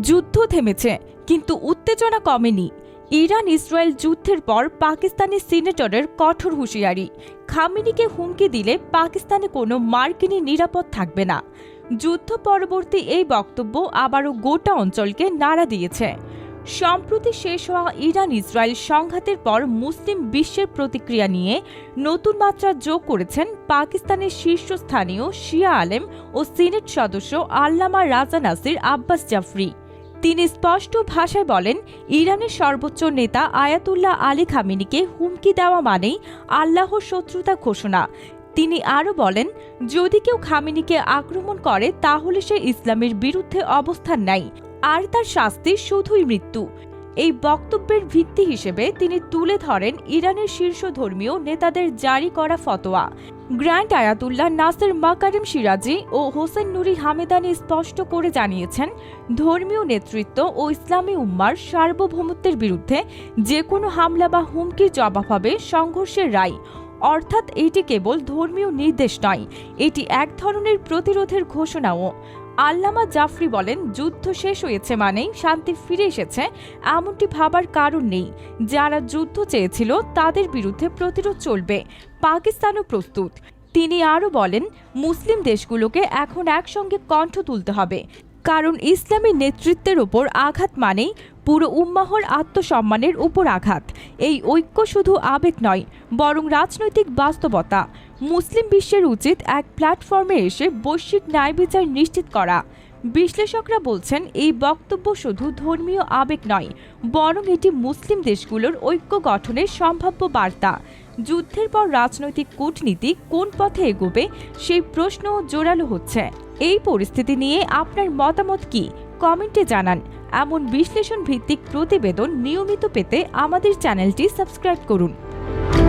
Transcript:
যুদ্ধ থেমেছে, কিন্তু উত্তেজনা কমেনি। ইরান ইসরায়েল যুদ্ধের পর পাকিস্তানি সিনেটরের কঠোর হুঁশিয়ারি। খামিনিকে হুমকি দিলে পাকিস্তানে কোনো মার্কিনী নিরাপদ থাকবে না। যুদ্ধ পরবর্তী এই বক্তব্য আবারও গোটা অঞ্চলকে নাড়া দিয়েছে। সম্প্রতি শেষ হওয়া ইরান ইসরায়েল সংঘাতের পর মুসলিম বিশ্বের প্রতিক্রিয়া নিয়ে নতুন মাত্রা যোগ করেছেন পাকিস্তানের শীর্ষস্থানীয় শিয়া আলেম ও সিনেট সদস্য আল্লামা রাজা নাসির আব্বাস জাফরি। তিনি স্পষ্ট ভাষায় বলেন, ইরানের সর্বোচ্চ নেতা আয়াতুল্লাহ আলী খামিনিকে হুমকি দেওয়া মানেই আল্লাহ শত্রুতা ঘোষণা। তিনি আরও বলেন, যদি কেউ খামিনিকে আক্রমণ করে তাহলে সে ইসলামের বিরুদ্ধে অবস্থান নেয়, আর তার শাস্তি শুধুই মৃত্যু। এই বক্তব্যের ভিত্তি হিসেবে তিনি তুলে ধরেন ইরানের শীর্ষ ধর্মীয় নেতাদের জারি করা ফতোয়া। Grand Ayatollah Naser Makarem Shirazi ও হোসেন নুরি হামেদানি স্পষ্ট করে জানিয়েছেন, ধর্মীয় নেতৃত্ব ও ইসলামী উম্মার সার্বভৌমত্বের বিরুদ্ধে যে কোনো হামলা বা হুমকির জবাব হবে সংঘর্ষের রায়। অর্থাৎ এটি কেবল ধর্মীয় নির্দেশ নয়, এটি এক ধরনের প্রতিরোধের ঘোষণাও। আল্লামা জাফরি বলেন, যুদ্ধ শেষ হয়েছে মানেই শান্তি ফিরে এসেছে, এমনটি ভাবার কারণ নেই। যারা যুদ্ধ চেয়েছিল, তাদের বিরুদ্ধে প্রতিরোধ চলবে। পাকিস্তানও প্রস্তুত। তিনি আরও বলেন, মুসলিম দেশগুলোকে এখন একসঙ্গে কণ্ঠ তুলতে হবে। কারণ ইসলামী নেতৃত্বের ওপর আঘাত মানেই পুরো উম্মাহর আত্মসম্মানের উপর আঘাত। এই ঐক্য শুধু আবেগ নয়, বরং রাজনৈতিক বাস্তবতা। মুসলিম বিশ্বের উচিত এক প্ল্যাটফর্মে এসে বৈশ্বিক ন্যায় বিচার নিশ্চিত করা। বিশ্লেষকরা বলছেন, এই বক্তব্য শুধু ধর্মীয় আবেগ নয়, বরং এটি মুসলিম দেশগুলোর ঐক্য গঠনের সম্ভাব্য বার্তা। যুদ্ধের পর রাজনৈতিক কূটনীতি কোন পথে এগোবে, সেই প্রশ্ন জোরালো হচ্ছে। এই পরিস্থিতি নিয়ে আপনার মতামত কি? কমেন্টে জানান। এমন বিশ্লেষণ ভিত্তিক প্রতিবেদন নিয়মিত পেতে আমাদের চ্যানেলটি সাবস্ক্রাইব করুন।